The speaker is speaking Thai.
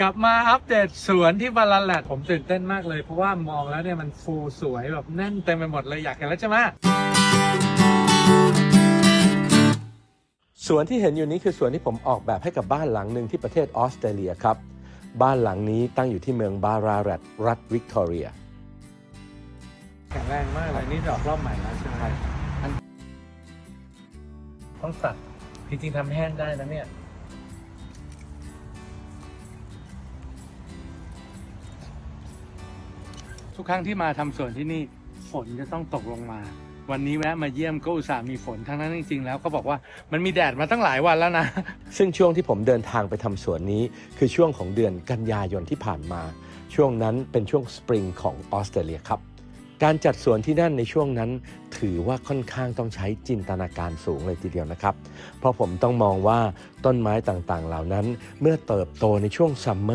กลับมาอัปเดตสวนที่บาลาแลดผมตื่นเต้นมากเลย เพราะว่ามองแล้วเนี่ยมันฟูสวยแบบแน่นเต็มไปหมดเลยอยากเห็นแล้วใช่ไหมสวนที่เห็นอยู่นี้คือสวนที่ผมออกแบบให้กับบ้านหลังหนึ่งที่ประเทศออสเตรเลียครับ บ้านหลังนี้ตั้งอยู่ที่เมืองบาราแรดรัฐวิกตอเรีย แข็งแรงมากเลยนี่ดอกรอบใหม่แล้วใช่ไหมอันต้องตัดจริงๆทำแห้งได้นะเนี่ย ทุกครั้งที่มาทำสวนที่นี่ฝนจะต้องตกลงมา วันนี้แวะมาเยี่ยมก็อุตส่าห์มีฝนทั้งนั้นจริง ๆ แล้วเขาบอกว่ามันมีแดดมาตั้งหลายวันแล้วนะ ซึ่งช่วงที่ผมเดินทางไปทำสวนนี้ คือช่วงของเดือนกันยายนที่ผ่านมา ช่วงนั้นเป็นช่วงสปริงของออสเตรเลียครับการจัดสวนที่นั่นในช่วงนั้น ถือว่าค่อนข้างต้องใช้จินตนาการสูงเลยทีเดียวนะครับ เพราะผมต้องมองว่าต้นไม้ต่างๆ เหล่านั้น เมื่อเติบโตในช่วงซัมเมอร์